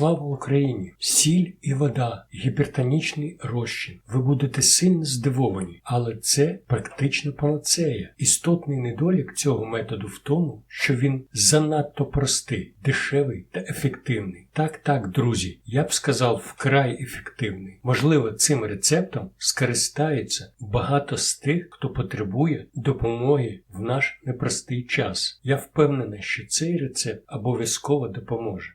Слава Україні! Сіль і вода, гіпертонічний розчин. Ви будете сильно здивовані, але це практично панацея. Істотний недолік цього методу в тому, що він занадто простий, дешевий та ефективний. Так, так, друзі, я б сказав, вкрай ефективний. Можливо, цим рецептом скористаються багато з тих, хто потребує допомоги в наш непростий час. Я впевнений, що цей рецепт обов'язково допоможе.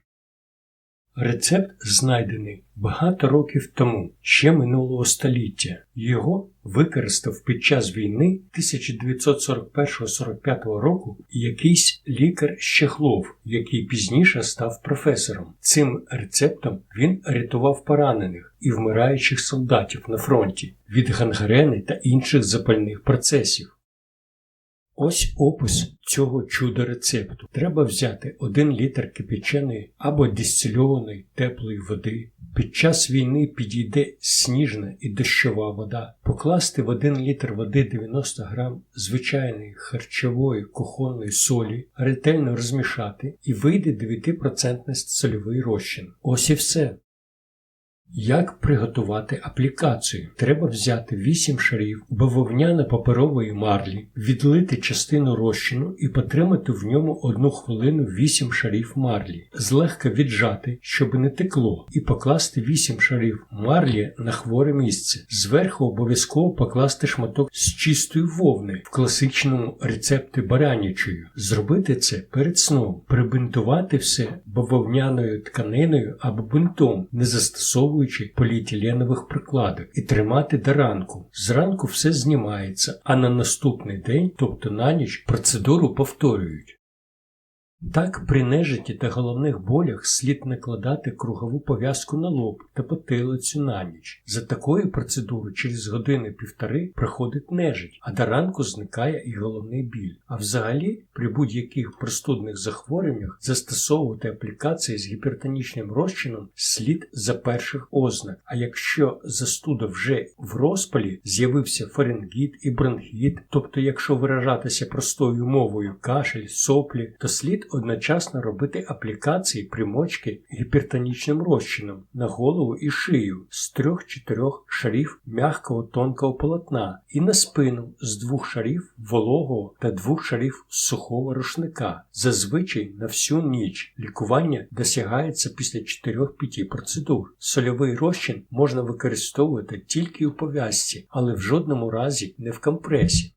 Рецепт знайдений багато років тому, ще минулого століття. Його використав під час війни 1941-45 року якийсь лікар Щеглов, який пізніше став професором. Цим рецептом він рятував поранених і вмираючих солдатів на фронті від гангрени та інших запальних процесів. Ось опис цього чудо рецепту. Треба взяти 1 літр кипяченої або дистильованої теплої води. Під час війни підійде сніжна і дощова вода, покласти в 1 літр води 90 грам звичайної харчової кухонної солі, ретельно розмішати і вийде 9% сольовий розчин. Ось і все. Як приготувати аплікацію? Треба взяти 8 шарів бавовняно-паперової марлі, відлити частину розчину і потримати в ньому 1 хвилину 8 шарів марлі, злегка віджати, щоб не текло, і покласти 8 шарів марлі на хворе місце. Зверху обов'язково покласти шматок з чистої вовни в класичному рецепті баранячою. Зробити це перед сном, прибинтувати все бавовняною тканиною або бинтом, не застосовуючи використовуючи поліетиленових прикладок, і тримати до ранку. Зранку все знімається, а на наступний день, тобто на ніч, процедуру повторюють. Так, при нежиті та головних болях слід накладати кругову пов'язку на лоб та потилицю на ніч. За такою процедурою через години-півтори проходить нежить, а до ранку зникає і головний біль. А взагалі, при будь-яких простудних захворюваннях застосовувати аплікації з гіпертонічним розчином слід за перших ознак. А якщо застуда вже в розпалі з'явився фарингіт і бронхіт, тобто якщо виражатися простою мовою кашель, соплі, то слід одночасно робити аплікації примочки гіпертонічним розчином на голову і шию з 3-4 шарів м'якого тонкого полотна і на спину з двох шарів вологого та двох шарів сухого рушника. Зазвичай на всю ніч лікування досягається після 4-5 процедур. Сольовий розчин можна використовувати тільки у пов'язці, але в жодному разі не в компресі.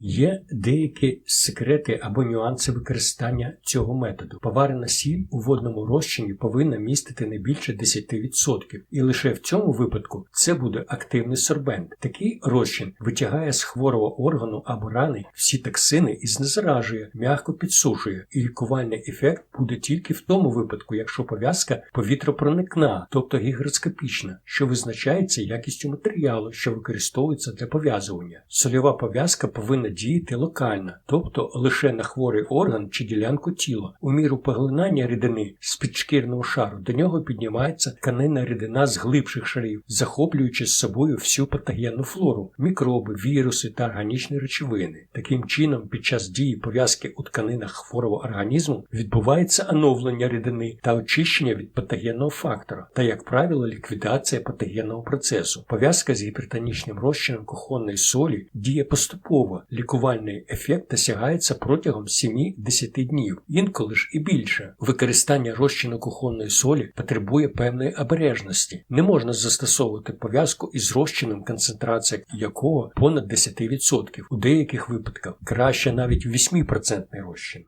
Є деякі секрети або нюанси використання цього методу. Поварена сіль у водному розчині повинна містити не більше 10%, і лише в цьому випадку це буде активний сорбент. Такий розчин витягає з хворого органу або рани всі токсини і знезаражує, м'яко підсушує, і лікувальний ефект буде тільки в тому випадку, якщо пов'язка повітропроникна, тобто гігроскопічна, що визначається якістю матеріалу, що використовується для пов'язування. Сольова пов'язка повинна повинна діяти локально, тобто лише на хворий орган чи ділянку тіла. У міру поглинання рідини з підшкірного шару до нього піднімається тканинна рідина з глибших шарів, захоплюючи з собою всю патогенну флору, мікроби, віруси та органічні речовини. Таким чином, під час дії пов'язки у тканинах хворого організму відбувається оновлення рідини та очищення від патогенного фактора, та, як правило, ліквідація патогенного процесу. Пов'язка з гіпертонічним розчином кухонної солі діє поступово лікувальний ефект досягається протягом 7-10 днів, інколи ж і більше. Використання розчину кухонної солі потребує певної обережності. Не можна застосовувати пов'язку із розчином, концентрація якого понад 10%. У деяких випадках краще навіть 8% розчин.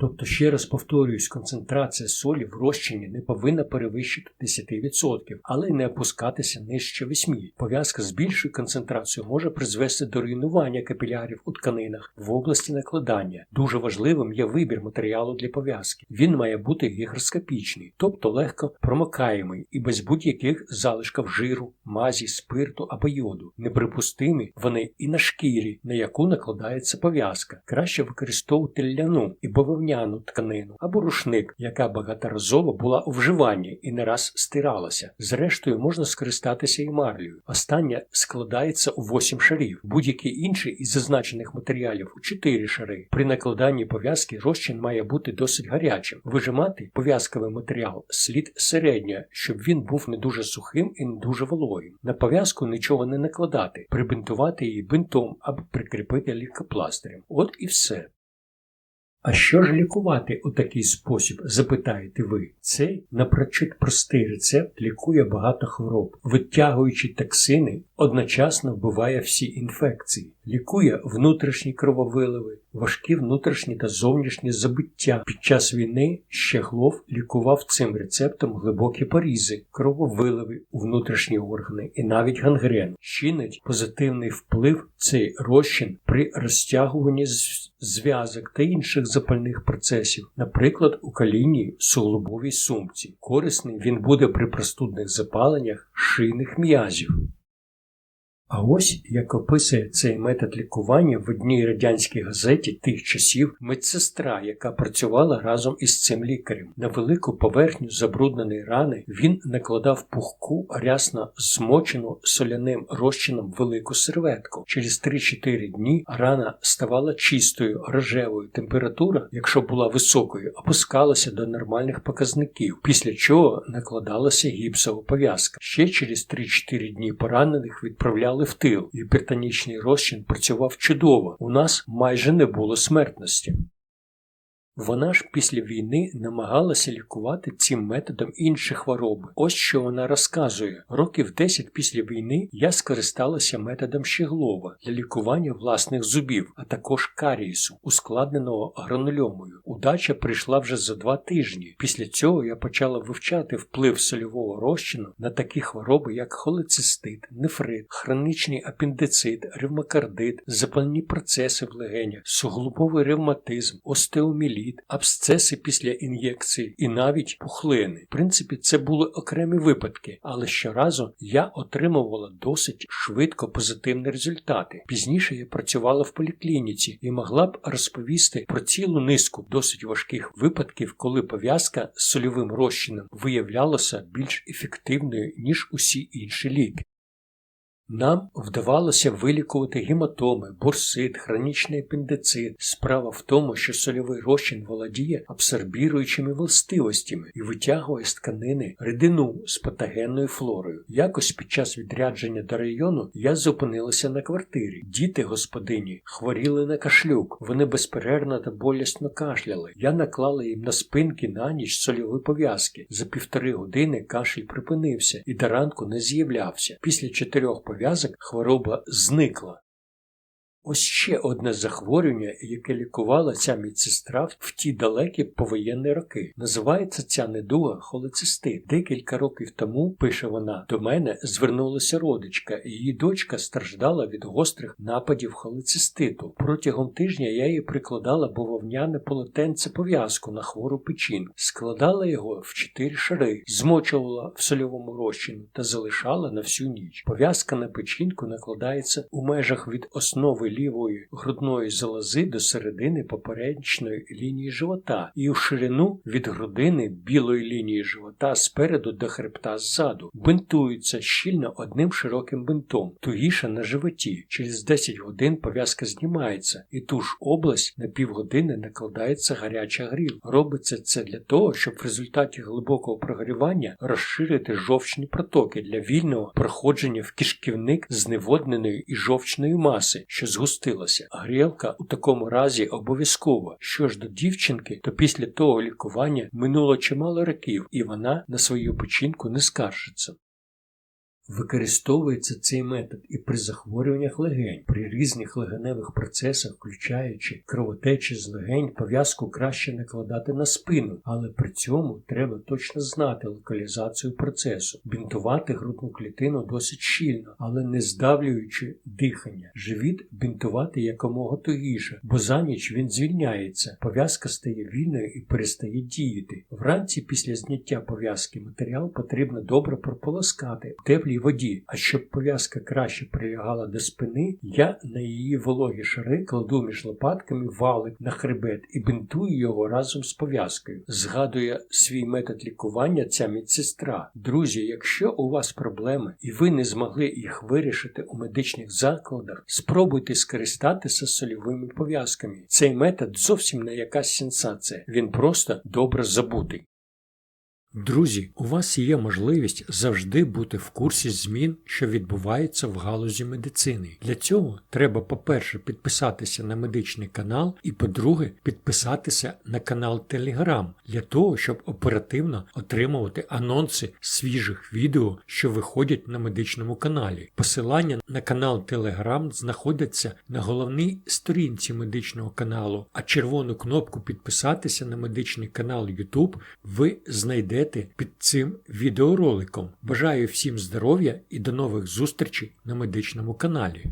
Тобто, ще раз повторююсь, концентрація солі в розчині не повинна перевищити 10%, але й не опускатися нижче 8%. Пов'язка з більшою концентрацією може призвести до руйнування капілярів у тканинах в області накладання. Дуже важливим є вибір матеріалу для пов'язки. Він має бути гігроскопічний, тобто легко промокаємий і без будь-яких залишків жиру, мазі, спирту або йоду. Неприпустимі вони і на шкірі, на яку накладається пов'язка. Краще використовувати ляну і бавовняну льняну тканину або рушник, яка багаторазово була у вживанні і не раз стиралася. Зрештою, можна скористатися і марлею. Остання складається у 8 шарів, будь-який інший із зазначених матеріалів у 4 шари. При накладанні пов'язки розчин має бути досить гарячим. Вижимати пов'язковий матеріал слід середньо, щоб він був не дуже сухим і не дуже вологим. На пов'язку нічого не накладати, прибинтувати її бинтом або прикріпити лікопластирем. От і все. А що ж лікувати у такий спосіб, запитаєте ви? Цей напрочуд простий рецепт лікує багато хвороб, витягуючи токсини, одночасно вбиває всі інфекції, лікує внутрішні крововиливи, важкі внутрішні та зовнішні забиття. Під час війни Щеглов лікував цим рецептом глибокі порізи, крововиливи у внутрішні органи і навіть гангрену. Чинить позитивний вплив цей розчин при розтягуванні зв'язок та інших запальних процесів, наприклад, у калінії суглобовій сумці. Корисний він буде при простудних запаленнях шийних м'язів. А ось як описує цей метод лікування в одній радянській газеті тих часів медсестра, яка працювала разом із цим лікарем. На велику поверхню забрудненої рани він накладав пухку, рясно змочену соляним розчином велику серветку. Через 3-4 дні рана ставала чистою, рожевою. Температура, якщо була високою, опускалася до нормальних показників, після чого накладалася гіпсова пов'язка. Ще через 3-4 дні поранених відправляли в тил. і британічний розчин працював чудово. У нас майже не було смертності. Вона ж після війни намагалася лікувати цим методом інші хвороби. Ось що вона розказує: років 10 після війни я скористалася методом Щеглова для лікування власних зубів, а також карієсу, ускладненого гранульомою. Удача прийшла вже за два тижні. Після цього я почала вивчати вплив сольового розчину на такі хвороби, як холецистит, нефрит, хронічний апендицит, ревмокардит, запальні процеси в легенях, суглобовий ревматизм, остеоміліт, абсцеси після ін'єкції і навіть пухлини. В принципі, це були окремі випадки, але щоразу я отримувала досить швидко позитивні результати. Пізніше я працювала в поліклініці і могла б розповісти про цілу низку досить важких випадків, коли пов'язка з сольовим розчином виявлялася більш ефективною ніж усі інші ліки. Нам вдавалося вилікувати гематоми, бурсит, хронічний апендицит. Справа в тому, що сольовий розчин володіє абсорбіруючими властивостями і витягує з тканини рідину з патогенною флорою. Якось під час відрядження до району я зупинилася на квартирі. Діти господині хворіли на кашлюк. Вони безперервно та болісно кашляли. Я наклала їм на спинки на ніч сольові пов'язки. За півтори години кашель припинився і до ранку не з'являвся. Після чотирьох пов'язок хвороба зникла. Ось ще одне захворювання, яке лікувала ця медсестра в ті далекі повоєнні роки. Називається ця недуга холецистит. Декілька років тому, пише вона, до мене звернулася родичка, її дочка страждала від гострих нападів холециститу. Протягом тижня я їй прикладала бововняне полотенце пов'язку на хвору печінку, складала його в чотири шари, змочувала в сольовому розчину та залишала на всю ніч. Пов'язка на печінку накладається у межах від основи лівої грудної залози до середини поперечної лінії живота і у ширину від грудини білої лінії живота спереду до хребта ззаду. Бинтується щільно одним широким бинтом, тугіше на животі. Через 10 годин пов'язка знімається, і ту ж область на півгодини накладається гаряча гріл. Робиться це для того, щоб в результаті глибокого прогрівання розширити жовчні протоки для вільного проходження в кишківник зневодненої і жовчної маси, що згустилася. Грілка у такому разі обов'язкова. Що ж до дівчинки, то після того лікування минуло чимало років, і вона на свою печінку не скаржиться. Використовується цей метод і при захворюваннях легень, при різних легеневих процесах, включаючи кровотечі з легень, пов'язку краще накладати на спину, але при цьому треба точно знати локалізацію процесу, бінтувати грудну клітину досить щільно, але не здавлюючи дихання. Живіт бінтувати якомога тугіше, бо за ніч він звільняється, пов'язка стає вільною і перестає діяти. Вранці після зняття пов'язки матеріал потрібно добре прополоскати в теплій воді. А щоб пов'язка краще прилягала до спини, я на її вологі шари кладу між лопатками валик на хребет і бинтую його разом з пов'язкою. Згадує свій метод лікування ця медсестра. Друзі, якщо у вас проблеми і ви не змогли їх вирішити у медичних закладах, спробуйте скористатися сольовими пов'язками. Цей метод зовсім не якась сенсація, він просто добре забутий. Друзі, у вас є можливість завжди бути в курсі змін, що відбуваються в галузі медицини. Для цього треба, по-перше, підписатися на медичний канал, і по-друге, підписатися на канал Telegram для того, щоб оперативно отримувати анонси свіжих відео, що виходять на медичному каналі. Посилання на канал Telegram знаходяться на головній сторінці медичного каналу, а червону кнопку підписатися на медичний канал YouTube ви знайдете під цим відеороликом. Бажаю всім здоров'я і до нових зустрічей на медичному каналі.